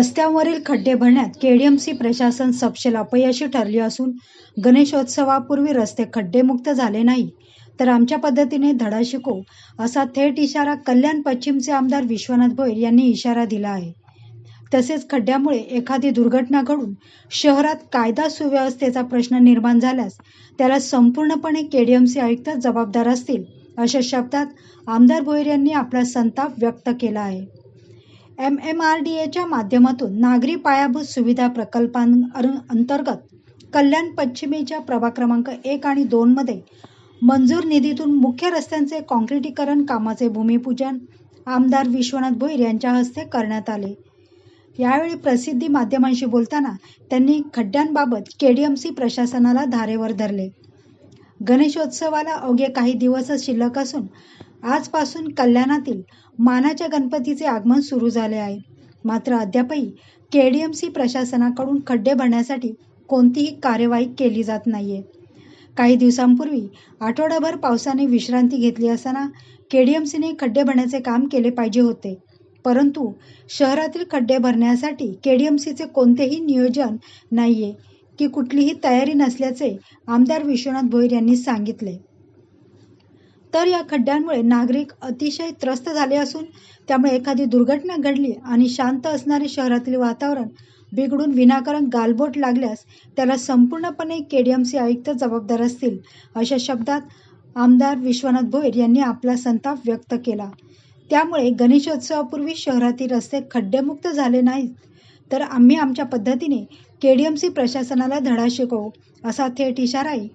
रस्त्यांवरील खड्डे भरण्यात केडीएमसी प्रशासन सपशेल अपयशी ठरली असून गणेशोत्सवापूर्वी रस्ते खड्डेमुक्त झाले नाही. तर आमच्या पद्धतीने धडा शिकवू असा थेट इशारा कल्याण पश्चिमचे आमदार विश्वनाथ भोईर यांनी इशारा दिला आहे. तसेच खड्ड्यामुळे एखादी दुर्घटना घडून शहरात कायदा सुव्यवस्थेचा प्रश्न निर्माण झाल्यास त्याला संपूर्णपणे केडीएमसी आयुक्त जबाबदार असतील अशा शब्दात आमदार भोईर यांनी आपला संताप व्यक्त केला आहे. एम एम आर डी एच्या माध्यमातून नागरी पायाभूत सुविधा प्रकल्पांतर्गत कल्याण पश्चिमेच्या प्रभाग क्रमांक एक आणि दोनमध्ये मंजूर निधीतून मुख्य रस्त्यांचे काँक्रिटीकरण कामाचे भूमिपूजन आमदार विश्वनाथ भोईर यांच्या हस्ते करण्यात आले. यावेळी प्रसिद्धी माध्यमांशी बोलताना त्यांनी खड्ड्यांबाबत केडीएमसी प्रशासनाला धारेवर धरले. गणेशोत्सवाला अवघे काही दिवसच शिल्लक असून आजपासून कल्याणातील मानाच्या गणपतीचे आगमन सुरू झाले आहे. मात्र अद्यापही के डी एम सी प्रशासनाकडून खड्डे भरण्यासाठी कोणतीही कार्यवाही केली जात नाहीये. काही दिवसांपूर्वी आठवडाभर पावसाने विश्रांती घेतली असताना के डी एम सीने खड्डे भरण्याचे काम केले पाहिजे होते. परंतु शहरातील खड्डे भरण्यासाठी के डी एम सीचे कोणतेही नियोजन नाहीये की कुठलीही तयारी नसल्याचे आमदार विश्वनाथ भोईर यांनी सांगितले. तर या खड्ड्यांमुळे नागरिक अतिशय त्रस्त झाले असून त्यामुळे एखादी दुर्घटना घडली आणि शांत असणारे शहरातील वातावरण बिघडून विनाकारण गालबोट लागल्यास त्याला संपूर्णपणे के डी एम सी आयुक्त जबाबदार असतील अशा शब्दात आमदार विश्वनाथ भोईर यांनी आपला संताप व्यक्त केला. त्यामुळे गणेशोत्सवापूर्वी शहरातील रस्ते खड्डेमुक्त झाले नाहीत तर आम्ही आमच्या पद्धतीने के डी एम सी प्रशासनाला धडा शिकवू असा थेट इशाराही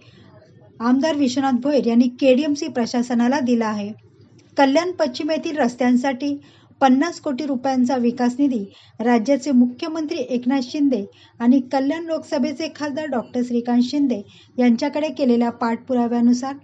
आमदार विश्वनाथ भोईर यांनी केडीएमसी प्रशासनाला दिला आहे. कल्याण पश्चिम येथील रस्त्यांसाठी पन्नास कोटी रुपयांचा विकास निधी राज्याचे मुख्यमंत्री एकनाथ शिंदे आणि कल्याण लोकसभेचे खासदार डॉक्टर श्रीकांत शिंदे यांच्याकडे केलेल्या पाठपुराव्यानुसार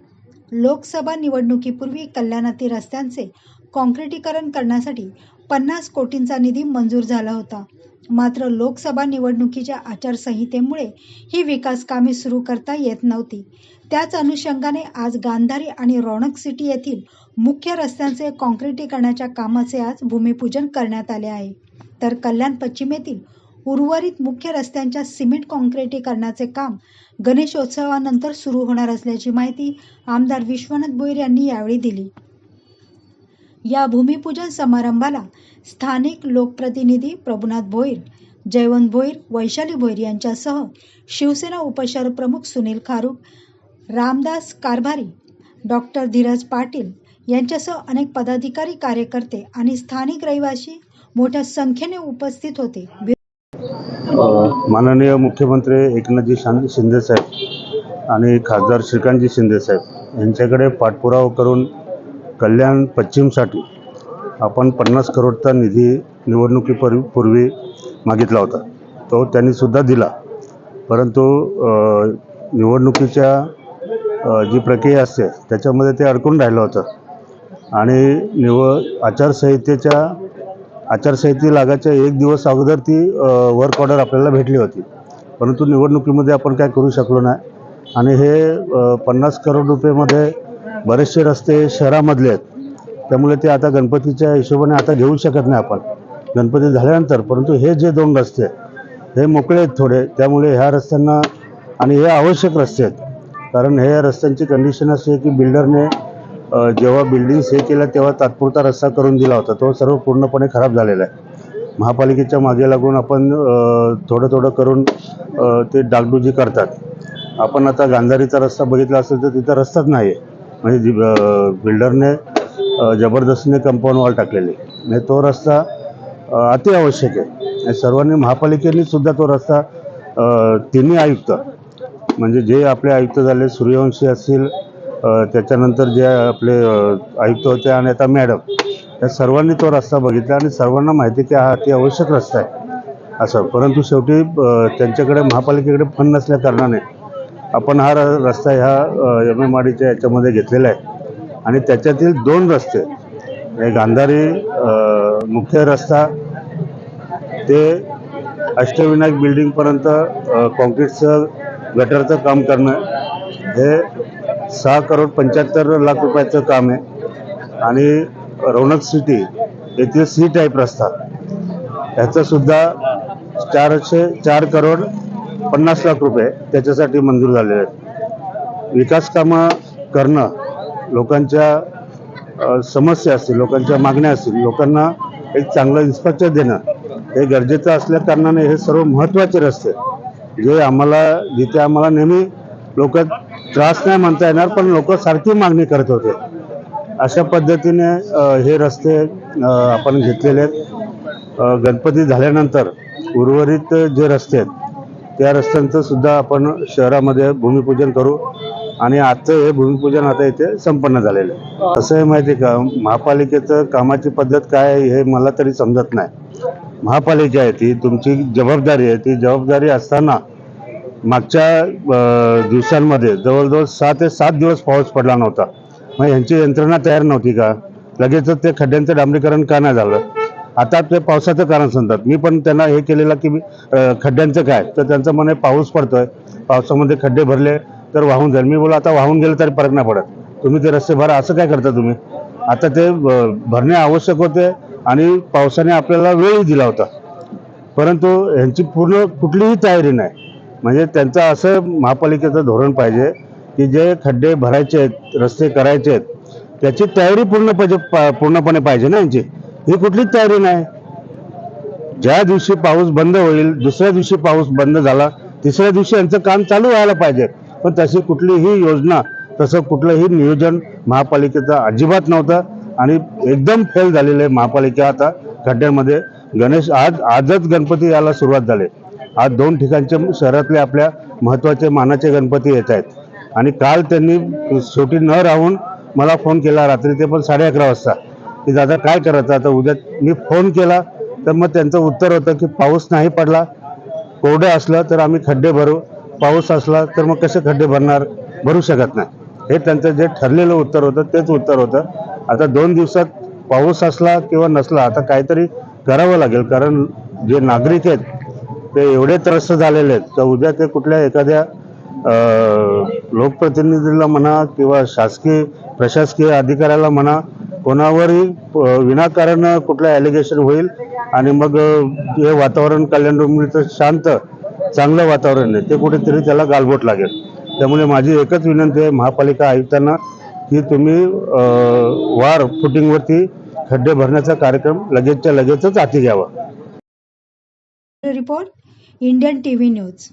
लोकसभा निवडणुकीपूर्वी कल्याणातील रस्त्यांचे काँक्रिटीकरण करण्यासाठी पन्नास कोटींचा निधी मंजूर झाला होता. मात्र लोकसभा निवडणुकीच्या आचारसंहितेमुळे ही विकास कामे सुरू करता येत नव्हती. त्याच अनुषंगाने आज गांधारी आणि रौनक सिटी येथील मुख्य रस्त्यांचे काँक्रिटीकरणाच्या कामाचे आज भूमिपूजन करण्यात आले आहे. तर कल्याण पश्चिम येथील उर्वरित मुख्य रस्त्यांच्या सिमेंट काँक्रिटीकरणाचे काम गणेशोत्सवानंतर सुरू होणार असल्याची माहिती आमदार विश्वनाथ भोईर यांनी यावेळी दिली. या भूमिपूजन समारंभाला स्थानिक लोकप्रतिनिधी प्रभुनाथ भोईर जयवंत भोईर वैशाली भोईर यांच्यासह शिवसेना उपशहर प्रमुख सुनील खारूक रामदास कारभारी डॉक्टर धीरज पाटील यांच्यासह अनेक पदाधिकारी कार्यकर्ते आणि स्थानिक रहिवासी मोठ्या संख्येने उपस्थित होते. माननीय मुख्यमंत्री एकनाथजी शिंदे साहेब आणि खासदार श्रीकांतजी शिंदेसाहेब यांच्याकडे पाठपुरावा करून कल्याण पश्चिमसाठी आपण पन्नास करोडचा निधी निवडणुकीपूर्वी पूर्वी मागितला होता. तो त्यांनी सुद्धा दिला. परंतु निवडणुकीच्या जी प्रक्रिया असते त्याच्यामध्ये ते अडकून राहिलं होतं. आणि निव आचारसंहितेच्या आचारसंहिते लागायच्या एक दिवस अगोदर ती वर्क ऑर्डर आपल्याला भेटली होती. परंतु निवडणुकीमध्ये आपण काय करू शकलो नाही. आणि हे पन्नास करोड रुपयेमध्ये बरेचसे रस्ते शहरामधले आहेत. त्यामुळे ते आता गणपतीच्या हिशोबाने आता घेऊ शकत नाही आपण. गणपती झाल्यानंतर परंतु हे जे दोन रस्ते आहेत हे मोकळे आहेत थोडे. त्यामुळे ह्या रस्त्यांना आणि हे आवश्यक रस्ते आहेत. कारण हे रस्त्यांची कंडिशन अशी आहे की बिल्डरने जेव्हा बिल्डिंग्स हे केलं तेव्हा तात्पुरता रस्ता करून दिला होता. तो सर्व पूर्णपणे खराब झालेला आहे. महापालिकेच्या मागे लागून आपण थोडं थोडं करून ते डागडुजी करतात. आपण आता गांधारीचा रस्ता बघितला असेल तर तिथं रस्ताच नाही आहे म्हणजे जी बिल्डरने जबरदस्तीने कंपाऊंड वॉल टाकलेली. म्हणजे तो रस्ता अति आवश्यक आहे. आणि सर्वांनी महापालिकेने सुद्धा तो रस्ता तिन्ही आयुक्त म्हणजे जे आपले आयुक्त झाले सूर्यवंशी असतील त्याच्यानंतर जे आपले आयुक्त होते आणि आता मॅडम या सर्वांनी तो रस्ता बघितला आणि सर्वांना माहिती आहे की हा अति आवश्यक रस्ता आहे. असं परंतु शेवटी त्यांच्याकडे महापालिकेकडे फंड नसल्या कारणाने आपण हा र- रस्ता ह्या एम एम आर डीच्या याच्यामध्ये घेतलेला आहे. आणि त्याच्यातील दोन रस्ते गांधारी मुख्य रस्ता ते अष्टविनायक बिल्डिंगपर्यंत कॉन्क्रीटचं गटरचं काम करणं हे सहा करोड पंच्याहत्तर लाख रुपयाचं काम आहे. आणि रौनक सिटी येथील सी टाईप रस्ता ह्याचंसुद्धा चारशे चार करोड पन्नास लाख रुपये त्याच्यासाठी मंजूर झालेले आहेत. विकास कामं करणं लोकांच्या समस्या असतील लोकांच्या मागण्या असतील लोकांना एक चांगलं इन्स्पेक्टर देणं हे गरजेचं असल्या कारणाने हे सर्व महत्त्वाचे रस्ते जे आम्हाला जिथे आम्हाला नेहमी लोक त्रास नाही म्हणता येणार पण लोक सारखी मागणी करत होते. अशा पद्धतीने हे रस्ते आपण घेतलेले आहेत. गणपती झाल्यानंतर उर्वरित जे रस्ते आहेत त्या रस्त्यांचं सुद्धा आपण शहरामध्ये भूमिपूजन करू. आणि आजचं हे भूमिपूजन आता इथे संपन्न झालेलं आहे. असं आहे माहिती का? महापालिकेचं कामाची पद्धत काय आहे हे मला तरी समजत नाही. महापालिका आहे ती तुमची जबाबदारी आहे. ती जबाबदारी असताना मागच्या दिवसांमध्ये जवळजवळ सहा ते सात दिवस पाऊस पडला नव्हता. मग यांची यंत्रणा तयार नव्हती का? लगेचच ते खड्ड्यांचं डांबरीकरण का नाही झालं? आता ते पावसाचं कारण सांगतात. मी पण त्यांना हे केलेलं की खड्ड्यांचं काय तर त्यांचं म्हणे पाऊस पडतोय पावसामध्ये खड्डे भरले तर वाहून जाईल. मी बोला आता वाहून गेलं तरी फरक नाही पडत. तुम्ही ते रस्ते भरा असं काय करता तुम्ही? आता ते भरणे आवश्यक होते आणि पावसाने आपल्याला वेळही दिला होता. परंतु ह्यांची पूर्ण कुठलीही तयारी नाही. म्हणजे त्यांचं असं महापालिकेचं धोरण पाहिजे की जे खड्डे भरायचे आहेत रस्ते करायचे आहेत त्याची तयारी पूर्ण पाहिजे पूर्णपणे पाहिजे ना यांची ही कुठलीच तयारी नाही. ज्या दिवशी पाऊस बंद होईल दुसऱ्या दिवशी पाऊस बंद झाला तिसऱ्या दिवशी यांचं काम चालू व्हायला पाहिजे. पण तशी कुठलीही योजना तसं कुठलंही नियोजन महापालिकेचं अजिबात नव्हतं. आणि एकदम फेल झालेलं आहे महापालिका आता खड्ड्यांमध्ये. गणेश आज आजच गणपती यायला सुरुवात झाली. आज दोन ठिकाणचे शहरातले आपल्या महत्त्वाचे मानाचे गणपती येत आहेत. आणि काल त्यांनी शेवटी न राहून मला फोन केला रात्री ते पण साडे अकरा वाजता. की दादा काय करायचं? आता उद्या मी फोन केला तर मग त्यांचं उत्तर होतं की पाऊस नाही पडला कोरडं असलं तर आम्ही खड्डे भरू पाऊस असला तर मग कसे खड्डे भरणार? भरू शकत नाही. हे त्यांचं जे ठरलेलं उत्तर होतं तेच उत्तर होतं. आता दोन दिवसात पाऊस असला किंवा नसला आता काहीतरी करावं लागेल कारण जे नागरिक आहेत ते एवढे त्रस्त झालेले आहेत तर उद्या ते कुठल्या एखाद्या लोकप्रतिनिधीला म्हणा किंवा शासकीय प्रशासकीय अधिकाऱ्याला म्हणा कोणावरही विनाकारण कुठलं ॲलिगेशन होईल आणि मग हे वातावरण कल्याण डोंबिवलीचं शांत चांगलं वातावरण आहे ते कुठेतरी त्याला गालबोट लागेल. त्यामुळे माझी एकच विनंती आहे महापालिका आयुक्तांना की तुम्ही वार फुटिंगवरती खड्डे भरण्याचा कार्यक्रम लगेचच्या लगेचच हाती घ्यावा. Report Indian T V news.